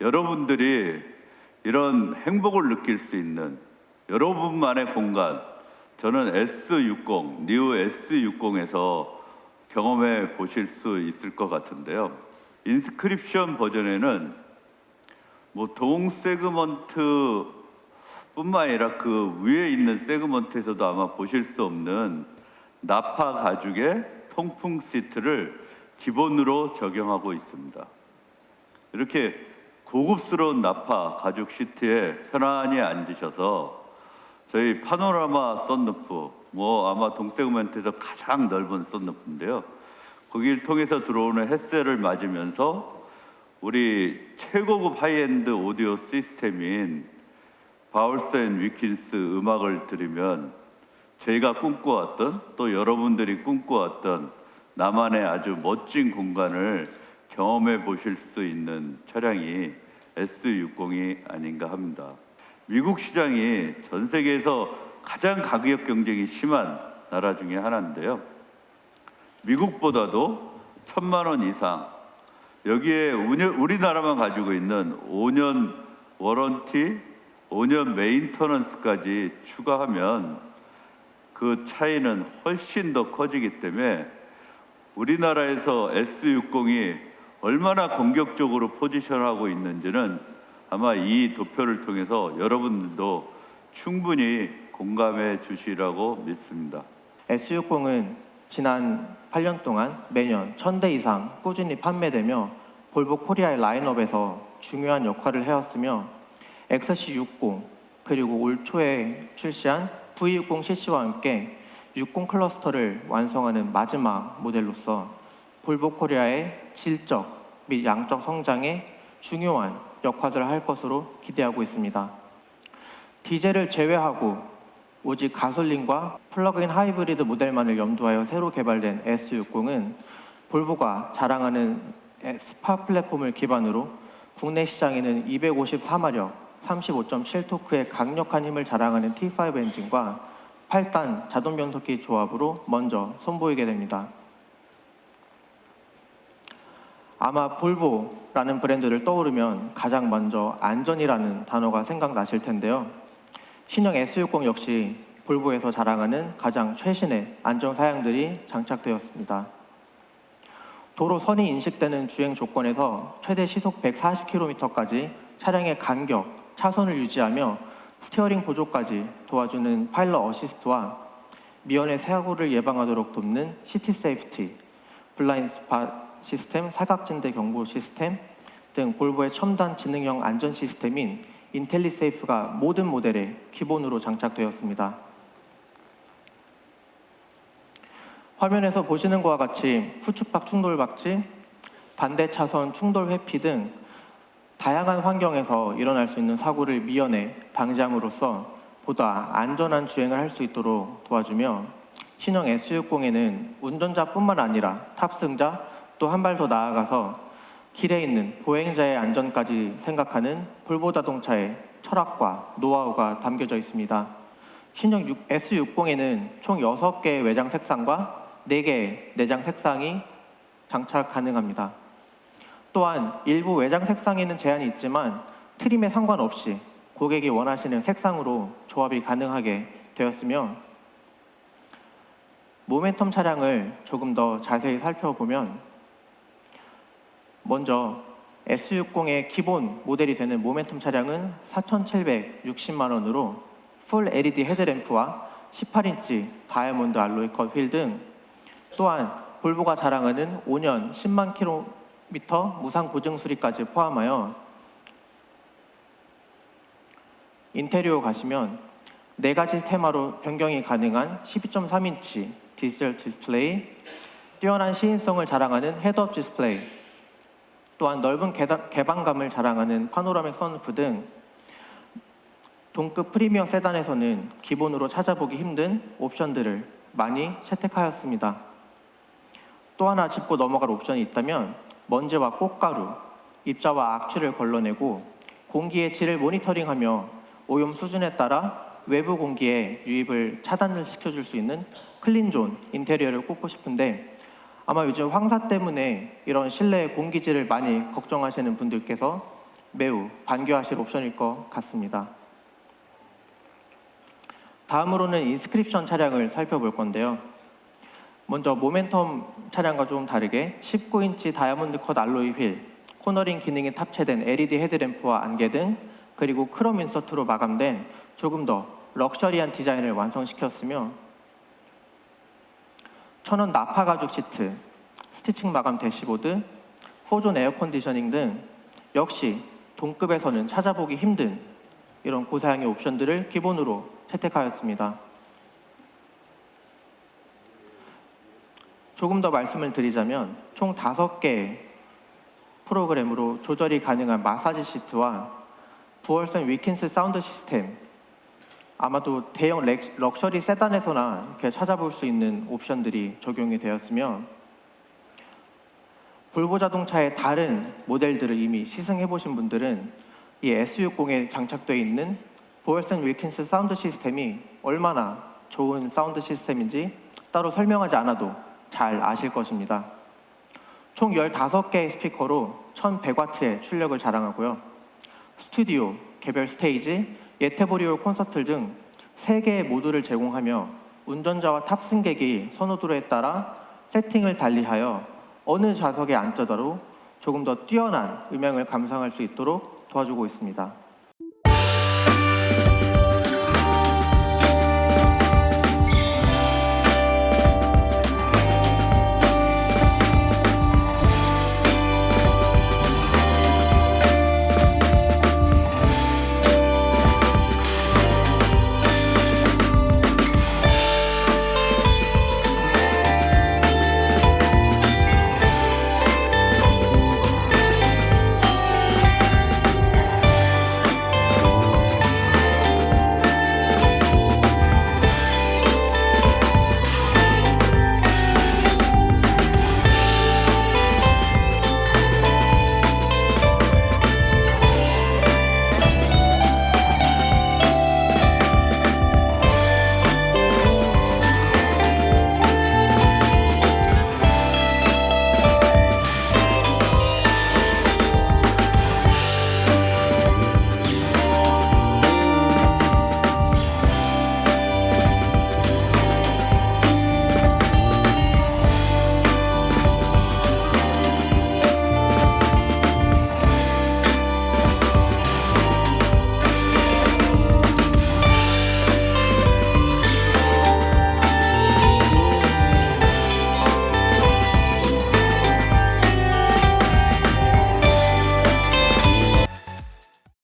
여러분들이 이런 행복을 느낄 수 있는 여러분만의 공간, 저는 S60, 뉴 S60에서 경험해 보실 수 있을 것 같은데요. 인스크립션 버전에는 뭐 동 세그먼트 뿐만 아니라 그 위에 있는 세그먼트에서도 아마 보실 수 없는 나파 가죽의 통풍 시트를 기본으로 적용하고 있습니다. 이렇게 고급스러운 나파 가죽 시트에 편안히 앉으셔서 저희 파노라마 썬루프 뭐 아마 동세그멘트에서 가장 넓은 썬루프인데요. 거기를 통해서 들어오는 햇살을 맞으면서 우리 최고급 하이엔드 오디오 시스템인 바울스 앤 위킨스 음악을 들으면 저희가 꿈꿔왔던 또 여러분들이 꿈꿔왔던 나만의 아주 멋진 공간을 경험해 보실 수 있는 차량이 S60이 아닌가 합니다. 미국 시장이 전 세계에서 가장 가격 경쟁이 심한 나라 중에 하나인데요. 미국보다도 천만 원 이상 여기에 우리나라만 가지고 있는 5년 워런티, 5년 메인터넌스까지 추가하면 그 차이는 훨씬 더 커지기 때문에 우리나라에서 S60이 얼마나 공격적으로 포지션하고 있는지는 아마 이 도표를 통해서 여러분들도 충분히 공감해 주시라고 믿습니다. S60은 지난 8년 동안 매년 1000대 이상 꾸준히 판매되며 볼보 코리아의 라인업에서 중요한 역할을 해왔으며 XC60 그리고 올 초에 출시한 V60CC와 함께 60 클러스터를 완성하는 마지막 모델로서 볼보 코리아의 질적 및 양적 성장에 중요한 역할을 할 것으로 기대하고 있습니다. 디젤을 제외하고 오직 가솔린과 플러그인 하이브리드 모델만을 염두하여 새로 개발된 S60은 볼보가 자랑하는 스파 플랫폼을 기반으로 국내 시장에는 254마력, 35.7토크의 강력한 힘을 자랑하는 T5 엔진과 8단 자동 변속기 조합으로 먼저 선보이게 됩니다. 아마 볼보라는 브랜드를 떠오르면 가장 먼저 안전이라는 단어가 생각나실 텐데요. 신형 S60 역시 볼보에서 자랑하는 가장 최신의 안전 사양들이 장착되었습니다. 도로 선이 인식되는 주행 조건에서 최대 시속 140km까지 차량의 간격, 차선을 유지하며 스티어링 보조까지 도와주는 파일럿 어시스트와 미연의 사고를 예방하도록 돕는 시티 세이프티, 블라인드 스팟 시스템, 사각진대 경보 시스템 등 볼보의 첨단 지능형 안전 시스템인 인텔리세이프가 모든 모델에 기본으로 장착되었습니다. 화면에서 보시는 것과 같이 후측박 충돌 박지, 반대 차선 충돌 회피 등 다양한 환경에서 일어날 수 있는 사고를 미연에 방지함으로써 보다 안전한 주행을 할 수 있도록 도와주며 신형 S60에는 운전자뿐만 아니라 탑승자 또 한 발 더 나아가서 길에 있는 보행자의 안전까지 생각하는 볼보 자동차의 철학과 노하우가 담겨져 있습니다. 신형 S60에는 총 6개의 외장 색상과 4개의 내장 색상이 장착 가능합니다. 또한 일부 외장 색상에는 제한이 있지만 트림에 상관없이 고객이 원하시는 색상으로 조합이 가능하게 되었으며 모멘텀 차량을 조금 더 자세히 살펴보면 먼저 S60의 기본 모델이 되는 모멘텀 차량은 4,760만 원으로 풀 LED 헤드램프와 18인치 다이아몬드 알로이 컷 휠 등 또한 볼보가 자랑하는 5년 10만 킬로 미터 무상 보증 수리까지 포함하여 인테리어 가시면 네 가지 테마로 변경이 가능한 12.3인치 디지털 디스플레이, 뛰어난 시인성을 자랑하는 헤드업 디스플레이, 또한 넓은 개방감을 자랑하는 파노라믹 선루프 등 동급 프리미엄 세단에서는 기본으로 찾아보기 힘든 옵션들을 많이 채택하였습니다. 또 하나 짚고 넘어갈 옵션이 있다면 먼지와 꽃가루, 입자와 악취를 걸러내고 공기의 질을 모니터링하며 오염 수준에 따라 외부 공기의 유입을 차단을 시켜줄 수 있는 클린존 인테리어를 꼽고 싶은데 아마 요즘 황사 때문에 이런 실내 공기질을 많이 걱정하시는 분들께서 매우 반겨하실 옵션일 것 같습니다. 다음으로는 인스크립션 차량을 살펴볼 건데요. 먼저 모멘텀 차량과 좀 다르게 19인치 다이아몬드 컷 알로이 휠, 코너링 기능이 탑재된 LED 헤드램프와 안개 등 그리고 크롬 인서트로 마감된 조금 더 럭셔리한 디자인을 완성시켰으며 천연 나파 가죽 시트, 스티칭 마감 대시보드, 4존 에어 컨디셔닝 등 역시 동급에서는 찾아보기 힘든 이런 고사양의 옵션들을 기본으로 채택하였습니다. 조금 더 말씀을 드리자면 총 5개 프로그램으로 조절이 가능한 마사지 시트와 부월선 위킨스 사운드 시스템 아마도 대형 렉- 럭셔리 세단에서나 이렇게 찾아볼 수 있는 옵션들이 적용이 되었으며 볼보 자동차의 다른 모델들을 이미 시승해 보신 분들은 이 S60에 장착되어 있는 보얼슨 윌킨스 사운드 시스템이 얼마나 좋은 사운드 시스템인지 따로 설명하지 않아도 잘 아실 것입니다. 총 15개의 스피커로 1100와트의 출력을 자랑하고요. 스튜디오, 개별 스테이지, 예테보리올 콘서트 등 3개의 모드를 제공하며 운전자와 탑승객이 선호도에 따라 세팅을 달리하여 어느 좌석에 앉더라도 조금 더 뛰어난 음향을 감상할 수 있도록 도와주고 있습니다.